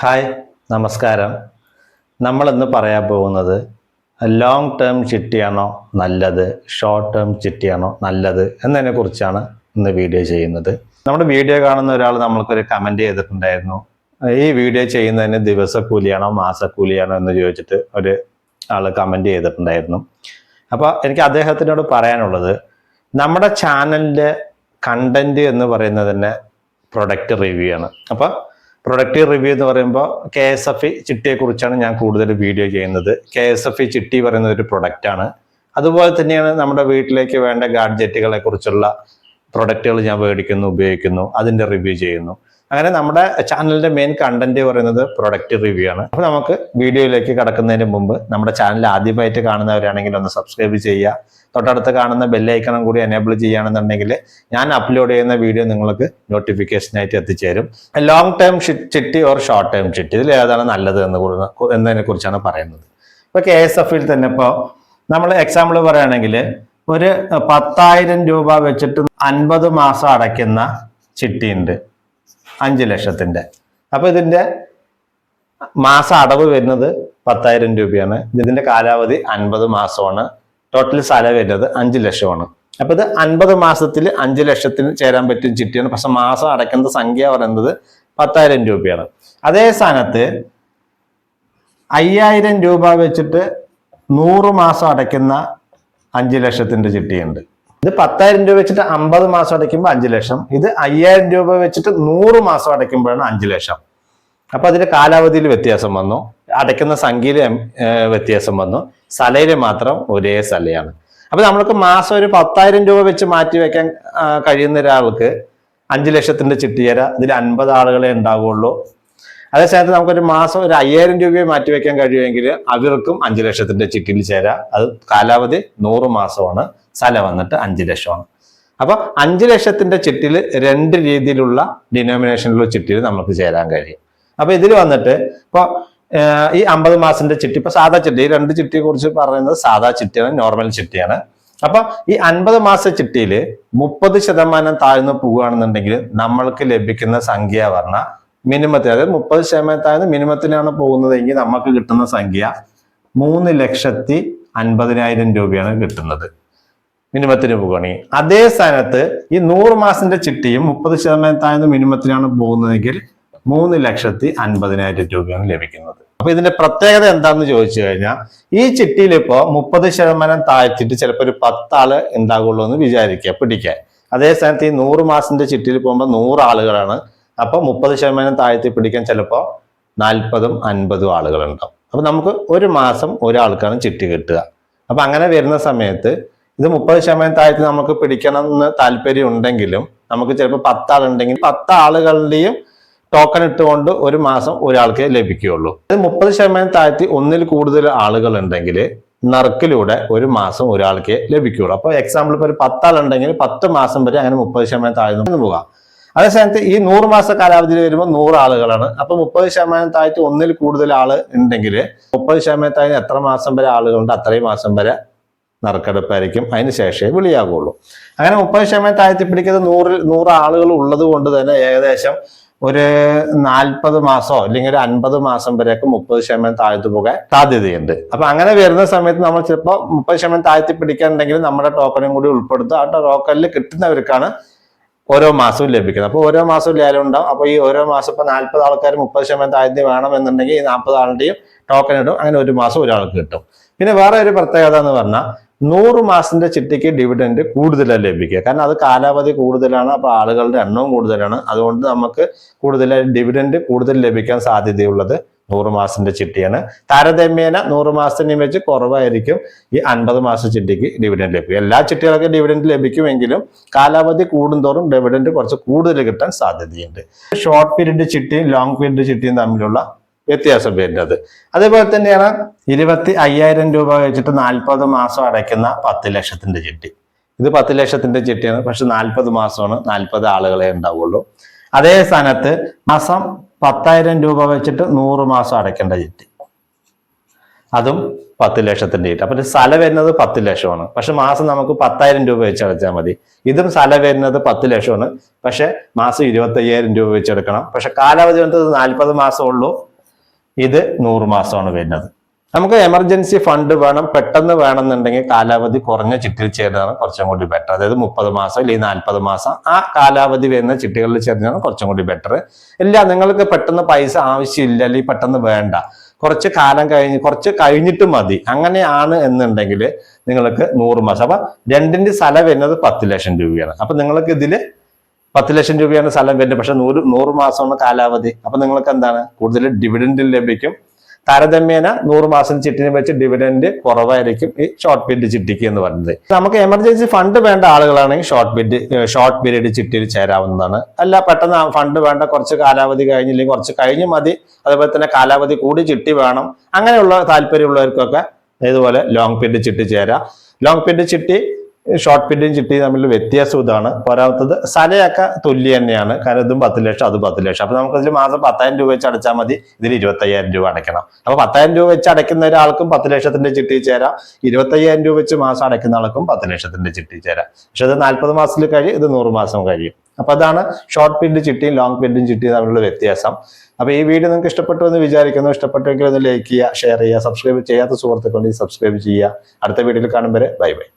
Hi നമസ്കാരം. നമ്മൾ ഇന്ന് പറയാൻ പോകുന്നത് ലോങ് ടേം ചിട്ടിയാണോ നല്ലത് ഷോർട്ട് ടേം ചിട്ടിയാണോ നല്ലത് എന്നതിനെ കുറിച്ചാണ് ഇന്ന് വീഡിയോ ചെയ്യുന്നത്. നമ്മുടെ വീഡിയോ കാണുന്ന ഒരാൾ നമ്മൾക്കൊരു കമന്റ് ചെയ്തിട്ടുണ്ടായിരുന്നു. ഈ വീഡിയോ ചെയ്യുന്നതിന് ദിവസക്കൂലിയാണോ മാസക്കൂലിയാണോ എന്ന് ചോദിച്ചിട്ട് ഒരു ആൾ കമന്റ് ചെയ്തിട്ടുണ്ടായിരുന്നു. അപ്പോൾ എനിക്ക് അദ്ദേഹത്തിനോട് പറയാനുള്ളത് നമ്മുടെ ചാനലിന്റെ കണ്ടന്റ് എന്ന് പറയുന്നത് തന്നെ പ്രൊഡക്റ്റ് റിവ്യൂ ആണ്. അപ്പോൾ പ്രൊഡക്റ്റ് റിവ്യൂ എന്ന് പറയുമ്പോൾ കെ എസ് എഫ് ഇ ചിട്ടിയെ കുറിച്ചാണ് ഞാൻ കൂടുതൽ വീഡിയോ ചെയ്യുന്നത്. കെ എസ് എഫ് ഇ ചിട്ടി പറയുന്ന ഒരു പ്രൊഡക്റ്റ് ആണ്. അതുപോലെ തന്നെയാണ് നമ്മുടെ വീട്ടിലേക്ക് വേണ്ട ഗാഡ്ജറ്റുകളെ കുറിച്ചുള്ള പ്രൊഡക്റ്റുകൾ ഞാൻ മേടിക്കുന്നു ഉപയോഗിക്കുന്നു അതിന്റെ റിവ്യൂ ചെയ്യുന്നു. അങ്ങനെ നമ്മുടെ ചാനലിന്റെ മെയിൻ കണ്ടന്റ് പറയുന്നത് പ്രൊഡക്റ്റ് റിവ്യൂ ആണ്. അപ്പോൾ നമുക്ക് വീഡിയോയിലേക്ക് കടക്കുന്നതിന് മുമ്പ് നമ്മുടെ ചാനൽ ആദ്യമായിട്ട് കാണുന്നവരാണെങ്കിൽ ഒന്ന് സബ്സ്ക്രൈബ് ചെയ്യുക. തൊട്ടടുത്ത് കാണുന്ന ബെല്ലൈക്കണം കൂടി എനേബിൾ ചെയ്യുകയാണെന്നുണ്ടെങ്കിൽ ഞാൻ അപ്ലോഡ് ചെയ്യുന്ന വീഡിയോ നിങ്ങൾക്ക് നോട്ടിഫിക്കേഷനായിട്ട് എത്തിച്ചേരും. ലോങ് ടേം ചിട്ടി ഓർ ഷോർട്ട് ടേം ചിട്ടി ഇതിൽ ഏതാണ് നല്ലത് എന്ന് എന്നതിനെ കുറിച്ചാണ് പറയുന്നത്. ഇപ്പൊ കെ എസ് എഫിൽ തന്നെ ഇപ്പോൾ നമ്മൾ എക്സാമ്പിൾ പറയുകയാണെങ്കിൽ ഒരു പത്തായിരം രൂപ വെച്ചിട്ട് അൻപത് മാസം അടയ്ക്കുന്ന ചിട്ടിയുണ്ട് അഞ്ച് ലക്ഷത്തിന്റെ അപ്പോൾ ഇതിന്റെ മാസ അടവ് വരുന്നത് പത്തായിരം രൂപയാണ്. ഇതിന്റെ കാലാവധി അൻപത് മാസമാണ്. ടോട്ടൽ സ്ഥലം വരുന്നത് അഞ്ച് ലക്ഷമാണ്. അപ്പോൾ ഇത് അൻപത് മാസത്തിൽ അഞ്ച് ലക്ഷത്തിന് ചേരാൻ പറ്റും ചിട്ടിയാണ്. പക്ഷെ മാസം അടയ്ക്കുന്ന സംഖ്യ പറയുന്നത് പത്തായിരം രൂപയാണ്. അതേ സ്ഥാനത്ത് അയ്യായിരം രൂപ വെച്ചിട്ട് നൂറ് മാസം അടയ്ക്കുന്ന അഞ്ച് ലക്ഷത്തിന്റെ ചിട്ടിയുണ്ട്. ഇത് പത്തായിരം രൂപ വെച്ചിട്ട് അമ്പത് മാസം അടയ്ക്കുമ്പോൾ അഞ്ച് ലക്ഷം. ഇത് അയ്യായിരം രൂപ വെച്ചിട്ട് നൂറ് മാസം അടയ്ക്കുമ്പോഴാണ് അഞ്ച് ലക്ഷം. അപ്പൊ അതിന്റെ കാലാവധിയിൽ വ്യത്യാസം വന്നു. അടയ്ക്കുന്ന സംഖ്യയിൽ വ്യത്യാസം വന്നു. സലയിൽ മാത്രം ഒരേ സലയാണ്. അപ്പൊ നമ്മൾക്ക് മാസം ഒരു പത്തായിരം രൂപ വെച്ച് മാറ്റി വെക്കാൻ കഴിയുന്ന ഒരാൾക്ക് അഞ്ച് ലക്ഷത്തിന്റെ ചിട്ടിയര ഇതിൽ അൻപത് ആളുകളെ ഉണ്ടാവുള്ളൂ. അതേ സമയത്ത് നമുക്കൊരു മാസം ഒരു അയ്യായിരം രൂപയെ മാറ്റി വെക്കാൻ കഴിയുമെങ്കിൽ അവർക്കും അഞ്ച് ലക്ഷത്തിന്റെ ചിട്ടിയിൽ ചേരാം. അത് കാലാവധി നൂറ് മാസമാണ്. സ്ഥലം വന്നിട്ട് അഞ്ച് ലക്ഷമാണ്. അപ്പൊ അഞ്ച് ലക്ഷത്തിന്റെ ചിട്ടിൽ രണ്ട് രീതിയിലുള്ള ഡിനോമിനേഷനിലുള്ള ചിട്ടിയിൽ നമുക്ക് ചേരാൻ കഴിയും. അപ്പൊ ഇതിൽ വന്നിട്ട് ഇപ്പൊ ഈ അമ്പത് മാസത്തിന്റെ ചിട്ടി ഇപ്പൊ സാധാ ചിട്ടി ഈ രണ്ട് ചിട്ടിയെ കുറിച്ച് പറയുന്നത് സാധാ ചിട്ടിയാണ് നോർമൽ ചിട്ടിയാണ്. അപ്പൊ ഈ അൻപത് മാസ ചിട്ടിയിൽ മുപ്പത് ശതമാനം താഴ്ന്നു പോവുകയാണെന്നുണ്ടെങ്കിൽ നമ്മൾക്ക് ലഭിക്കുന്ന സംഖ്യ പറഞ്ഞ മിനിമത്തിന് അതായത് മുപ്പത് ശതമാനം താഴ്ന്ന് മിനിമത്തിനാണ് പോകുന്നതെങ്കിൽ നമുക്ക് കിട്ടുന്ന സംഖ്യ മൂന്ന് ലക്ഷത്തി അൻപതിനായിരം രൂപയാണ് കിട്ടുന്നത്. മിനിമത്തിന് പോകുകയാണെങ്കിൽ അതേ സ്ഥാനത്ത് ഈ നൂറ് മാസത്തിന്റെ ചിട്ടിയും മുപ്പത് ശതമാനം താഴ്ന്ന മിനിമത്തിനാണ് പോകുന്നതെങ്കിൽ മൂന്ന് ലക്ഷത്തി അൻപതിനായിരം രൂപയാണ് ലഭിക്കുന്നത്. അപ്പൊ ഇതിന്റെ പ്രത്യേകത എന്താണെന്ന് ചോദിച്ചു കഴിഞ്ഞാൽ ഈ ചിട്ടിയിൽ ഇപ്പോ മുപ്പത് ശതമാനം താഴ്ത്തിട്ട് ചിലപ്പോൾ ഒരു പത്താൾ ഉണ്ടാകുള്ളൂ എന്ന് വിചാരിക്കുക പിടിക്കാൻ അതേ സ്ഥാനത്ത് ഈ നൂറ് മാസത്തിന്റെ ചിട്ടിയിൽ പോകുമ്പോൾ നൂറ് ആളുകളാണ്. അപ്പൊ മുപ്പത് ശതമാനം താഴ്ത്തി പിടിക്കാൻ ചിലപ്പോൾ നാൽപ്പതും അൻപതും ആളുകൾ ഉണ്ടാവും അപ്പൊ നമുക്ക് ഒരു മാസം ഒരാൾക്കാണ് ചിട്ടി കിട്ടുക. അപ്പൊ അങ്ങനെ വരുന്ന സമയത്ത് ഇത് മുപ്പത് ശതമാനം താഴ്ത്തി നമുക്ക് പിടിക്കണം എന്ന് താല്പര്യം ഉണ്ടെങ്കിലും നമുക്ക് ചിലപ്പോൾ പത്താളുണ്ടെങ്കിൽ പത്ത് ആളുകളുടെയും ടോക്കൺ ഇട്ടുകൊണ്ട് ഒരു മാസം ഒരാൾക്ക് ലഭിക്കുകയുള്ളൂ. ഇത് മുപ്പത് ശതമാനം താഴ്ത്തി ഒന്നിൽ കൂടുതൽ ആളുകൾ ഉണ്ടെങ്കിൽ നറുക്കിലൂടെ ഒരു മാസം ഒരാൾക്ക് ലഭിക്കുകയുള്ളൂ. അപ്പോൾ എക്സാമ്പിൾ ഇപ്പോൾ ഒരു പത്താളുണ്ടെങ്കിൽ പത്ത് മാസം വരെ അങ്ങനെ മുപ്പത് ശതമാനം താഴ്ന്നു പോകാം. അതേ സമയത്ത് ഈ നൂറ് മാസ കാലാവധിയിൽ വരുമ്പോൾ നൂറ് ആളുകളാണ്. അപ്പൊ മുപ്പത് ശതമാനം താഴ്ത്തി ഒന്നിൽ കൂടുതൽ ആൾ ഉണ്ടെങ്കിൽ മുപ്പത് ശതമാനം താഴ്ന്ന എത്ര മാസം വരെ ആളുകളുണ്ട്? അത്രയും മാസം വരെ നറുക്കെടുപ്പായിരിക്കും. അതിന് ശേഷമേ വിളിയാകുള്ളൂ. അങ്ങനെ മുപ്പത് ശതമാനം താഴ്ത്തി പിടിക്കുന്നത് നൂറിൽ നൂറ് ആളുകൾ ഉള്ളത് കൊണ്ട് തന്നെ ഏകദേശം ഒരു നാൽപ്പത് മാസമോ അല്ലെങ്കിൽ ഒരു അൻപത് മാസം വരെയൊക്കെ മുപ്പത് ശതമാനം താഴ്ത്തു പോകാൻ സാധ്യതയുണ്ട്. അപ്പൊ അങ്ങനെ വരുന്ന സമയത്ത് നമ്മൾ ചിലപ്പോൾ മുപ്പത് ശതമാനം താഴ്ത്തി പിടിക്കാനുണ്ടെങ്കിൽ നമ്മുടെ ടോക്കണും കൂടി ഉൾപ്പെടുത്തുക ആ ടോക്കണിൽ കിട്ടുന്നവർക്കാണ് ഓരോ മാസവും ലഭിക്കുന്നത്. അപ്പോൾ ഓരോ മാസവും ലേലം ഉണ്ടാവും. അപ്പോൾ ഈ ഓരോ മാസം ഇപ്പൊ നാൽപ്പത് ആൾക്കാർ മുപ്പത് ശതമാനം താഴ്ത്തി വേണമെന്നുണ്ടെങ്കിൽ ഈ നാൽപ്പത് ആളുടെയും ടോക്കൺ ഇടും. അങ്ങനെ ഒരു മാസം ഒരാൾക്ക് കിട്ടും. പിന്നെ വേറെ ഒരു പ്രത്യേകത എന്ന് പറഞ്ഞാൽ നൂറ് മാസത്തിന്റെ ചിട്ടിക്ക് ഡിവിഡൻഡ് കൂടുതലാണ് ലഭിക്കുക. കാരണം അത് കാലാവധി കൂടുതലാണ് അപ്പോൾ ആളുകളുടെ എണ്ണവും കൂടുതലാണ്. അതുകൊണ്ട് നമുക്ക് കൂടുതൽ ഡിവിഡൻഡ് കൂടുതൽ ലഭിക്കാൻ സാധ്യതയുള്ളത് നൂറ് മാസത്തിന്റെ ചിട്ടിയാണ്. താരതമ്യേന നൂറ് മാസത്തിനെയും വെച്ച് കുറവായിരിക്കും. ഈ അൻപത് മാസ ചിട്ടിക്ക് ഡിവിഡൻഡ് ലഭിക്കും എല്ലാ ചിട്ടികൾക്കും ഡിവിഡൻഡ് ലഭിക്കുമെങ്കിലും കാലാവധി കൂടുന്തോറും ഡിവിഡൻഡ് കുറച്ച് കൂടുതൽ കിട്ടാൻ സാധ്യതയുണ്ട്. ഷോർട്ട് പീരീഡ് ചിട്ടിയും ലോങ് പീരീഡ് ചിട്ടിയും തമ്മിലുള്ള വ്യത്യാസം വരുന്നത്. അതേപോലെ തന്നെയാണ് ഇരുപത്തി അയ്യായിരം രൂപ വെച്ചിട്ട് നാൽപ്പത് മാസം അടയ്ക്കുന്ന പത്ത് ലക്ഷത്തിന്റെ ചിട്ടി. ഇത് പത്ത് ലക്ഷത്തിന്റെ ചിട്ടിയാണ്. പക്ഷെ നാൽപ്പത് മാസമാണ്. നാൽപ്പത് ആളുകളെ ഉണ്ടാവുള്ളൂ. അതേ സ്ഥാനത്ത് മാസം പത്തായിരം രൂപ വെച്ചിട്ട് നൂറ് മാസം അടയ്ക്കേണ്ട ചിട്ടി. അതും പത്ത് ലക്ഷത്തിന്റെ ചിട്ടി. അപ്പൊ സ്ഥലം വരുന്നത് പത്ത് ലക്ഷമാണ്. പക്ഷെ മാസം നമുക്ക് പത്തായിരം രൂപ വെച്ച് അടച്ചാൽ മതി. ഇതും സ്ഥലം വരുന്നത് പത്ത് ലക്ഷമാണ്. പക്ഷെ മാസം ഇരുപത്തി രൂപ വെച്ച് എടുക്കണം. പക്ഷെ കാലാവധി വന്നത് നാൽപ്പത് മാസം ഉള്ളൂ. ഇത് നൂറ് മാസമാണ് വരുന്നത്. നമുക്ക് എമർജൻസി ഫണ്ട് വേണം പെട്ടെന്ന് വേണമെന്നുണ്ടെങ്കിൽ കാലാവധി കുറഞ്ഞ ചിട്ടിയിൽ ചേരുന്നതാണ് കുറച്ചും കൂടി ബെറ്റർ അതായത് മുപ്പത് മാസം അല്ലെങ്കിൽ നാൽപ്പത് മാസം ആ കാലാവധി വരുന്ന ചിട്ടികളിൽ ചേരുന്നതാണ് കുറച്ചും കൂടി ബെറ്റർ ഇല്ല നിങ്ങൾക്ക് പെട്ടെന്ന് പൈസ ആവശ്യമില്ല അല്ലെങ്കിൽ പെട്ടെന്ന് വേണ്ട. കുറച്ച് കാലം കഴിഞ്ഞ് കുറച്ച് കഴിഞ്ഞിട്ട് മതി. അങ്ങനെയാണ് എന്നുണ്ടെങ്കിൽ നിങ്ങൾക്ക് നൂറ് മാസം അപ്പൊ രണ്ടിന്റെ സ്ഥലം വരുന്നത് പത്ത് ലക്ഷം രൂപയാണ്. അപ്പൊ നിങ്ങൾക്ക് ഇതിൽ പത്ത് ലക്ഷം രൂപയാണ് സ്ഥലം വരുന്നത്. പക്ഷെ നൂറ് നൂറ് മാസമാണ് കാലാവധി. അപ്പൊ നിങ്ങൾക്ക് എന്താണ്? കൂടുതൽ ഡിവിഡൻഡ് ലഭിക്കും. താരതമ്യേന നൂറ് മാസം ചിട്ടിനെ വെച്ച് ഡിവിഡൻഡ് കുറവായിരിക്കും ഈ ഷോർട്ട് പീരീഡ് ചിട്ടിക്ക് എന്ന് പറയുന്നത്. നമുക്ക് എമർജൻസി ഫണ്ട് വേണ്ട ആളുകളാണെങ്കിൽ ഷോർട്ട് പീരീഡ് ഷോർട്ട് പീരീഡ് ചിട്ടിയിൽ ചേരാവുന്നതാണ്. അല്ല പെട്ടെന്ന് ഫണ്ട് വേണ്ട കുറച്ച് കാലാവധി കഴിഞ്ഞില്ലെങ്കിൽ കുറച്ച് കഴിഞ്ഞ് മതി. അതുപോലെ തന്നെ കാലാവധി കൂടി ചിട്ടി വേണം. അങ്ങനെയുള്ള താല്പര്യമുള്ളവർക്കൊക്കെ ഇതുപോലെ ലോങ് പീരീഡ് ചിട്ടി ചേരാം. ലോങ് പീരീഡ് ചിട്ടി ഷോർട്ട് പീരീഡും ചിട്ടിയും തമ്മിൽ വ്യത്യാസം ഇതാണ്. പോരാത്തത് സലയൊക്കെ തുല്യ തന്നെയാണ്. കാരണം ഇതും പത്ത് ലക്ഷം അതും പത്ത് ലക്ഷം. അപ്പൊ നമുക്ക് മാസം പത്തായിരം രൂപ വെച്ച് അടച്ചാൽ മതി. ഇതിൽ ഇരുപത്തയ്യായിരം രൂപ അടയ്ക്കണം. അപ്പൊ പത്തായിരം രൂപ വെച്ച് അടയ്ക്കുന്ന ഒരാൾക്കും പത്ത് ലക്ഷത്തിന്റെ ചിട്ടി ചേരാം. ഇരുപത്തയ്യായിരം രൂപ വെച്ച് മാസം അടയ്ക്കുന്ന ആൾക്കും പത്ത് ലക്ഷത്തിന്റെ ചിട്ടി ചേരാം. പക്ഷെ അത് നാൽപ്പത് മാസത്തിൽ കഴിയും ഇത് നൂറ് മാസം കഴിയും. അപ്പൊ അതാണ് ഷോർട്ട് പിൻഡ് ചിട്ടിയും ലോങ് പീരീഡും ചിട്ടിയും തമ്മിലുള്ള വ്യത്യാസം. അപ്പൊ ഈ വീഡിയോ നിങ്ങൾക്ക് ഇഷ്ടപ്പെട്ടു എന്ന് വിചാരിക്കുന്നു. ഇഷ്ടപ്പെട്ടെങ്കിൽ ഒന്ന് ലൈക്ക് ചെയ്യുക ഷെയർ ചെയ്യുക സബ്സ്ക്രൈബ് ചെയ്യാത്ത സുഹൃത്തുക്കളുണ്ടെങ്കിൽ സബ്സ്ക്രൈബ് ചെയ്യുക. അടുത്ത വീഡിയോയിൽ കാണുമ്പോൾ ബൈ ബൈ.